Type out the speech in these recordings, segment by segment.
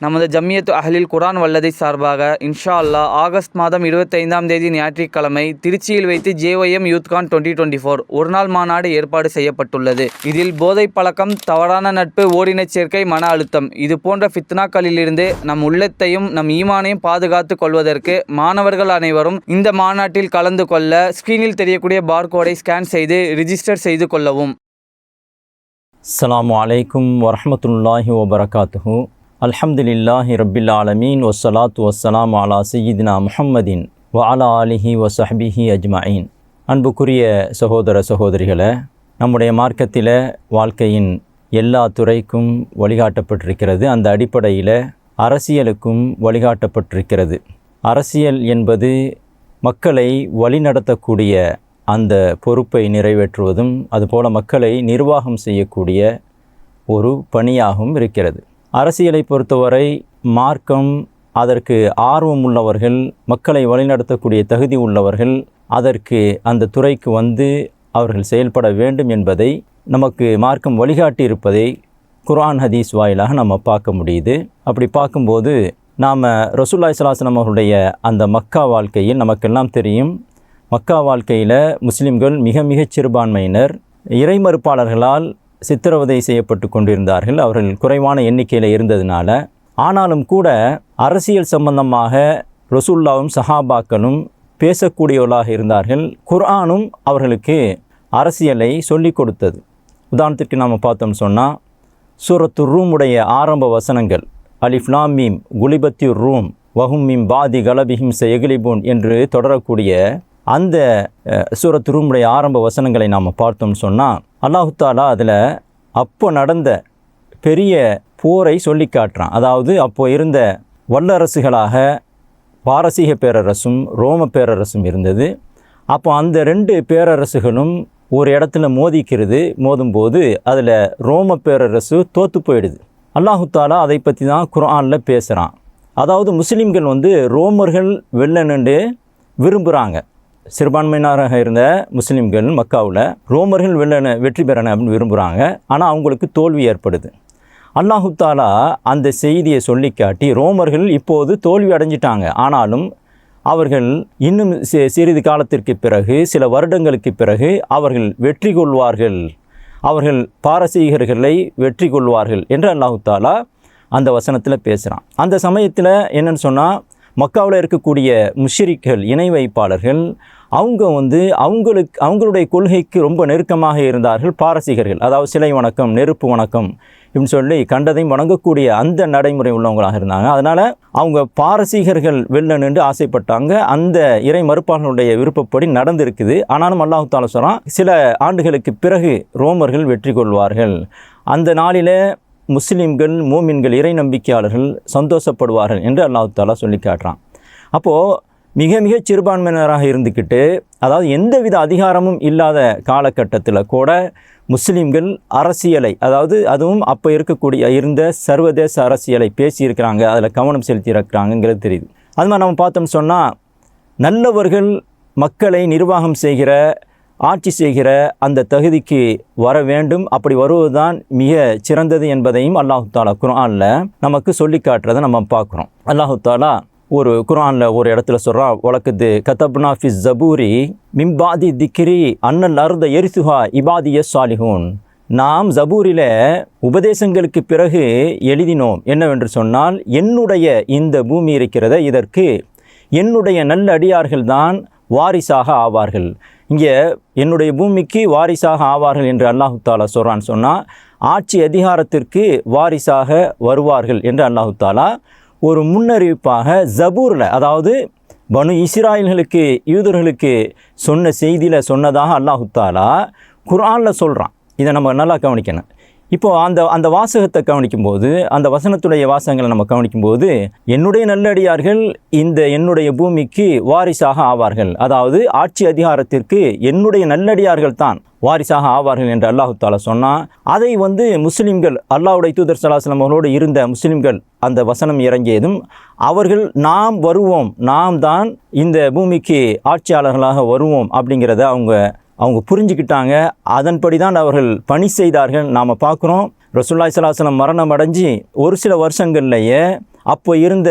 நமது ஜம்மியத்து அகலில் குரான் வல்லதை சார்பாக இன்ஷா அல்லா ஆகஸ்ட் மாதம் இருபத்தைந்தாம் தேதி ஞாயிற்றுக்கிழமை திருச்சியில் வைத்து JOM Youthcon twenty twenty four ஒருநாள் மாநாடு ஏற்பாடு செய்யப்பட்டுள்ளது. இதில் போதை பழக்கம் தவறான நட்பு ஓரினச் சேர்க்கை மன அழுத்தம் இது போன்ற ஃபித்னாக்களிலிருந்து நம் உள்ளத்தையும் நம் ஈமானையும் பாதுகாத்து கொள்வதற்கு மாணவர்கள் அனைவரும் இந்த மாநாட்டில் கலந்து கொள்ள ஸ்கிரீனில் தெரியக்கூடிய பார்கோடை ஸ்கேன் செய்து ரிஜிஸ்டர் செய்து கொள்ளவும். அலாம் அலைக்கும் வரமத்துல்லாஹி வபரகாத்து அல்ஹம்துலில்லாஹி ரபில் ஆலமீன். வஸ்ஸலாத்து வசலாம் அலா சய்யிதினா முஹம்மதின் வ அலா ஆலிஹி வ அஜ்மாயின். அன்புக்குரிய சகோதர சகோதரிகளை நம்முடைய மார்க்கத்தில் வாழ்க்கையின் எல்லா துறைக்கும் வழிகாட்டப்பட்டிருக்கிறது. அந்த அடிப்படையில் அரசியலுக்கும் வழிகாட்டப்பட்டிருக்கிறது. அரசியல் என்பது மக்களை வழிநடத்தக்கூடிய அந்த பொறுப்பை நிறைவேற்றுவதும் அதுபோல மக்களை நிர்வாகம் செய்யக்கூடிய ஒரு பணியாகவும் இருக்கிறது. அரசியலை பொறுத்தவரை மார்க்கம் அதற்கு ஆர்வம் உள்ளவர்கள் மக்களை வழிநடத்தக்கூடிய தகுதி உள்ளவர்கள் அதற்கு அந்த துறைக்கு வந்து அவர்கள் செயல்பட வேண்டும் என்பதை நமக்கு மார்க்கம் வழிகாட்டி இருப்பதை குர்ஆன் ஹதீஸ் வாயிலாக நம்ம பார்க்க முடியுது. அப்படி பார்க்கும்போது நாம் ரசூல்லாய் சலாசனம் அவர்களுடைய அந்த மக்கா வாழ்க்கையில் நமக்கெல்லாம் தெரியும். மக்கா வாழ்க்கையில் முஸ்லிம்கள் மிக மிகச் சிறுபான்மையினர். இறைமறுப்பாளர்களால் சித்திரவதை செய்யப்பட்டு கொண்டிருந்தார்கள். அவர்கள் குறைவான எண்ணிக்கையில் இருந்ததுனால. ஆனாலும் கூட அரசியல் சம்பந்தமாக ரசூல்லாவும் சஹாபாக்களும் பேசக்கூடியவர்களாக இருந்தார்கள். குர்ஆனும் அவர்களுக்கு அரசியலை சொல்லிக் கொடுத்தது. உதாரணத்திற்கு நாம் பார்த்தோம் சொன்னால் சூரத்து ரூமுடைய ஆரம்ப வசனங்கள் அலிஃப்லாம் மீம் குலிபத்தி ரூம் வஹும் மீம் பாதி கலபிஹிம் எகிலிபூன் என்று தொடரக்கூடிய அந்த சூரத்து ரூமுடைய ஆரம்ப வசனங்களை நாம் பார்த்தோம் சொன்னால் அல்லாஹுத்தாலா அதில் அப்போ நடந்த பெரிய போரை சொல்லி காட்டுறான். அதாவது அப்போ இருந்த வல்லரசுகளாக பாரசீக பேரரசும் ரோம பேரரசும் இருந்தது. அப்போ அந்த ரெண்டு பேரரசுகளும் ஒரு இடத்துல மோதிக்கிறது மோதும்போது அதில் ரோம பேரரசு தோற்று போயிடுது. அல்லாஹுத்தாலா அதை பற்றி தான் குரானில் பேசுகிறான் அதாவது முஸ்லீம்கள் வந்து ரோமர்கள் வெல்லணுண்டு விரும்புகிறாங்க சிறுபான்மையினராக இருந்த முஸ்லீம்கள் மக்காவில் ரோமர்கள் வெள்ளன வெற்றி பெறணும் அப்படின்னு விரும்புகிறாங்க ஆனால் அவங்களுக்கு தோல்வி ஏற்படுது. அல்லாஹு தாலா அந்த செய்தியை சொல்லி காட்டி ரோமர்கள் இப்போது தோல்வி அடைஞ்சிட்டாங்க. ஆனாலும் அவர்கள் இன்னும் சிறிது காலத்திற்கு பிறகு சில வருடங்களுக்கு பிறகு அவர்கள் வெற்றி கொள்வார்கள். அவர்கள் பாரசீகர்களை வெற்றி கொள்வார்கள் என்று அல்லாஹு தாலா அந்த வசனத்தில் பேசுகிறான் அந்த சமயத்தில் என்னென்னு சொன்னால் மக்காவில் இருக்கக்கூடிய முஷ்ரிக்கள் இணை வைப்பாளர்கள் அவங்க வந்து அவங்களுக்கு அவங்களுடைய கொள்கைக்கு ரொம்ப நெருக்கமாக இருந்தார்கள் பாரசீகர்கள். அதாவது சிலை வணக்கம் நெருப்பு வணக்கம் இப்படின்னு சொல்லி கண்டதையும் வணங்கக்கூடிய அந்த நடைமுறை உள்ளவங்களாக இருந்தாங்க. அதனால் அவங்க பாரசீகர்கள் வெல்ல நின்று ஆசைப்பட்டாங்க. அந்த இறை மறுப்பாளர்களுடைய விருப்பப்படி நடந்திருக்குது. ஆனாலும் அல்லாஹு தாலா சொல்கிறான் சில ஆண்டுகளுக்கு பிறகு ரோமர்கள் வெற்றி கொள்வார்கள். அந்த நாளில் முஸ்லீம்கள் மூமின்கள் இறை நம்பிக்கையாளர்கள் சந்தோஷப்படுவார்கள் என்று அல்லாஹு தாலா சொல்லி காட்டுறான். அப்போது மிக மிக சிறுபான்மையினராக இருந்துக்கிட்டு அதாவது எந்தவித அதிகாரமும் இல்லாத காலகட்டத்தில் கூட முஸ்லீம்கள் அரசியலை அதாவது அதுவும் அப்போ இருக்கக்கூடிய இருந்த சர்வதேச அரசியலை பேசியிருக்கிறாங்க அதில் கவனம் செலுத்தியிருக்கிறாங்கங்கிறது தெரியுது. அது மாதிரி நம்ம பார்த்தோம் சொன்னால் நல்லவர்கள் மக்களை நிர்வாகம் செய்கிற ஆட்சி செய்கிற அந்த தகுதிக்கு வர வேண்டும். அப்படி வருவதுதான் மிக சிறந்தது என்பதையும் அல்லாஹு தாலா குரானில் நமக்கு சொல்லி காட்டுறதை நம்ம பார்க்குறோம். அல்லாஹு தாலா ஒரு குரானில் ஒரு இடத்துல சொல்கிறா வழக்குது கதப்னா ஃபிஸ் ஜபூரி மிம்பாதி திக்ரி அன்னல் அருத எரிசுஹா இபாதிய சாலிஹூன். நாம் ஜபூரில் உபதேசங்களுக்கு பிறகு எழுதினோம். என்னவென்று சொன்னால் என்னுடைய இந்த பூமி இருக்கிறத இதற்கு என்னுடைய நல்ல அடியார்கள் தான் வாரிசாக ஆவார்கள். இங்கே என்னுடைய பூமிக்கு வாரிசாக ஆவார்கள் என்று அல்லாஹு தாலா சொல்கிறான்னு சொன்னால் ஆட்சி அதிகாரத்திற்கு வாரிசாக வருவார்கள் என்று அல்லாஹு தாலா ஒரு முன்னறிவிப்பாக ஜபூரில் அதாவது பனு இஸ்ராயல்களுக்கு யூதர்களுக்கு சொன்ன செய்தியில் சொன்னதாக அல்லாஹுத்தாலா குரானில் சொல்கிறான் இதை நம்ம நல்லா கவனிக்கணும். இப்போது அந்த அந்த வாசகத்தை கவனிக்கும்போது அந்த வசனத்துடைய வாசகங்களை நம்ம கவனிக்கும்போது என்னுடைய நல்லடியார்கள் இந்த என்னுடைய பூமிக்கு வாரிசாக ஆவார்கள். அதாவது ஆட்சி அதிகாரத்திற்கு என்னுடைய நல்லடியார்கள் தான் வாரிசாக ஆவார்கள் என்று அல்லாஹு தாலா சொன்னால் அதை வந்து முஸ்லீம்கள் அல்லாஹுடைய தூதர் சலாஹலம் அவர்களோடு இருந்த முஸ்லீம்கள் அந்த வசனம் இறங்கியதும் அவர்கள் நாம் வருவோம் நாம் தான் இந்த பூமிக்கு ஆட்சியாளர்களாக வருவோம் அப்படிங்கிறத அவங்க அவங்க புரிஞ்சுக்கிட்டாங்க. அதன்படி தான் அவர்கள் பணி செய்தார்கள். நாம் பார்க்குறோம் ரசுல்லாய் சலாசலம் மரணம் அடைஞ்சு ஒரு சில வருஷங்கள்லேயே அப்போ இருந்த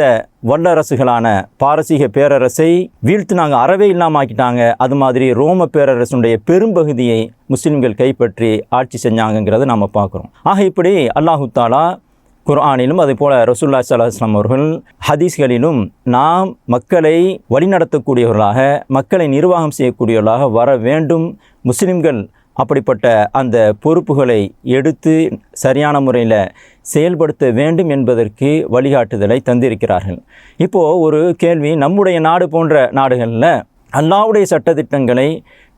வல்லரசுகளான பாரசீக பேரரசை வீழ்த்தினாங்க அறவே இல்லாமல் ஆக்கிட்டாங்க அது மாதிரி ரோம பேரரசுடைய பெரும்பகுதியை முஸ்லிம்கள் கைப்பற்றி ஆட்சி செஞ்சாங்கங்கிறத நம்ம பார்க்குறோம். ஆக இப்படி அல்லாஹு தாலா குர்ஆனிலும் அதுபோல் ரசூல்லா சலாஹ்லாம் அவர்கள் ஹதீஸ்களிலும் நாம் மக்களை வழிநடத்தக்கூடியவர்களாக மக்களை நிர்வாகம் செய்யக்கூடியவர்களாக வர வேண்டும். முஸ்லிம்கள் அப்படிப்பட்ட அந்த பொறுப்புகளை எடுத்து சரியான முறையில் செயல்படுத்த வேண்டும் என்பதற்கு வழிகாட்டுதலை தந்திருக்கிறார்கள். இப்போது ஒரு கேள்வி நம்முடைய நாடு போன்ற நாடுகளில் அல்லாவுடைய சட்டத்திட்டங்களை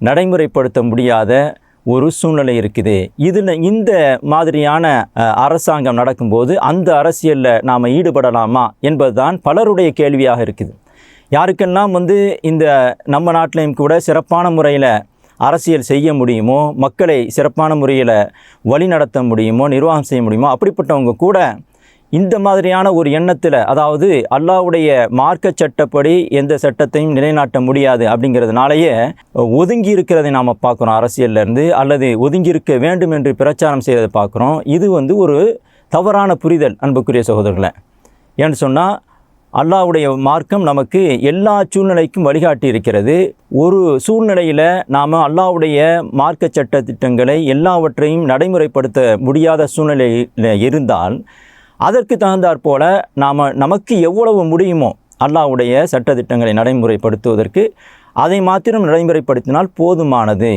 நடைமுறைப்படுத்த முடியாத ஒரு சூழ்நிலை இருக்குது. இதில் இந்த மாதிரியான அரசாங்கம் நடக்கும்போது அந்த அரசியலில் நாம் ஈடுபடலாமா என்பதுதான் பலருடைய கேள்வியாக இருக்குது. யாருக்கெல்லாம் வந்து இந்த நம்ம நாட்டிலையும் கூட சிறப்பான முறையில் அரசியல் செய்ய முடியுமோ மக்களை சிறப்பான முறையில் வழி நடத்த முடியுமோ நிர்வாகம் செய்ய முடியுமோ அப்படிப்பட்டவங்க கூட இந்த மாதிரியான ஒரு எண்ணத்தில் அதாவது அல்லாஹ்வுடைய மார்க்க சட்டப்படி எந்த சட்டத்தையும் நிலைநாட்ட முடியாது அப்படிங்கிறதுனாலேயே ஒதுங்கி இருக்கிறதை நாம் பார்க்குறோம் அரசியல்லேருந்து அல்லது ஒதுங்கி இருக்க வேண்டும் என்று பிரச்சாரம் செய்கிறதை பார்க்குறோம். இது வந்து ஒரு தவறான புரிதல் அன்புக்குரிய சகோதரர்களை. ஏன்னு சொன்னால் அல்லாஹ்வுடைய மார்க்கம் நமக்கு எல்லா சூழ்நிலைக்கும் வழிகாட்டி இருக்கிறது. ஒரு சூழ்நிலையில் நாம் அல்லாஹ்வுடைய மார்க்க சட்ட திட்டங்களை எல்லாவற்றையும் நடைமுறைப்படுத்த முடியாத சூழ்நிலையில் இருந்தால் அதற்கு தகுந்தாற் போல நாம் நமக்கு எவ்வளவு முடியுமோ அல்லாஹ்வுடைய சட்டத்திட்டங்களை நடைமுறைப்படுத்துவதற்கு அதை மாத்திரம் நடைமுறைப்படுத்தினால் போதுமானது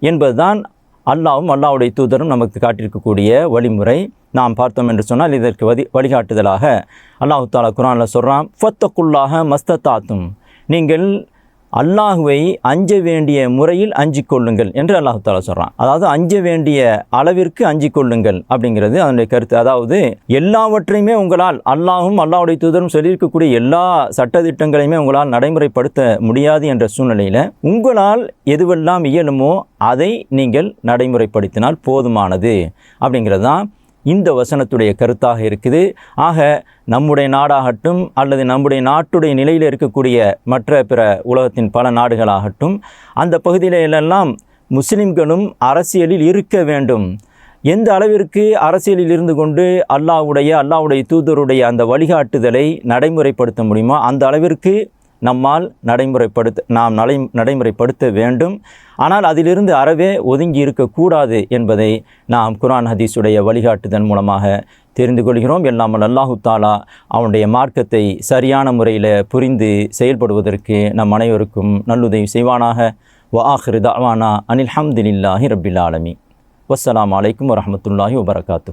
என்பதுதான் அல்லாவும் அல்லாஹ்வுடைய தூதரும் நமக்கு காட்டியிருக்கக்கூடிய வழிமுறை. நாம் பார்த்தோம் என்று சொன்னால் இதற்கு வதி வழிகாட்டுதலாக அல்லாஹு தாலா குரானில் சொல்கிறான் ஃபத்தக்குள்ளாக மஸ்தத்தாத்தும் நீங்கள் அல்லாஹுவை அஞ்ச வேண்டிய முறையில் அஞ்சிக் கொள்ளுங்கள் என்று அல்லாஹு தாலா சொல்கிறான் அதாவது அஞ்ச வேண்டிய அளவிற்கு அஞ்சிக் கொள்ளுங்கள் அப்படிங்கிறது அதனுடைய கருத்து. அதாவது எல்லாவற்றையுமே உங்களால் அல்லாஹும் அல்லாஹுடைய தூதரும் சொல்லியிருக்கக்கூடிய எல்லா சட்டதிட்டங்களையுமே உங்களால் நடைமுறைப்படுத்த முடியாது என்ற சூழ்நிலையில் உங்களால் எதுவெல்லாம் இயலுமோ அதை நீங்கள் நடைமுறைப்படுத்தினால் போதுமானது அப்படிங்கிறது தான் இந்த வசனத்துடைய கருத்தாக இருக்குது. ஆக நம்முடைய நாடாகட்டும் அல்லது நம்முடைய நாட்டுடைய நிலையில் இருக்கக்கூடிய மற்ற பிற உலகத்தின் பல நாடுகளாகட்டும் அந்த பகுதியிலெல்லாம் முஸ்லிம்களும் அரசியலில் இருக்க வேண்டும். எந்த அளவிற்கு அரசியலில் இருந்து கொண்டு அல்லாஹ்வுடைய அல்லாவுடைய தூதருடைய அந்த வழிகாட்டுதலை நடைமுறைப்படுத்த முடியுமோ அந்த அளவிற்கு நம்மால் நடைமுறைப்படுத்த நாம் நடை நடைமுறைப்படுத்த வேண்டும். ஆனால் அதிலிருந்து அறவே ஒதுங்கி இருக்கக்கூடாது என்பதை நாம் குரான் ஹதீஸுடைய வழிகாட்டுதல் மூலமாக தெரிந்து கொள்கிறோம். எல்லாமல் அல்லாஹு தாலா அவனுடைய மார்க்கத்தை சரியான முறையில் புரிந்து செயல்படுவதற்கு நம் அனைவருக்கும் நல்லுதவி செய்வானாக. வ ஆஹிரு தாவானா அனில் ஹம்தில்லாஹி ரபில் ஆலமி வஸ்ஸலாமு அலைக்கும் வரமத்துல்லாஹி வபரகாத்து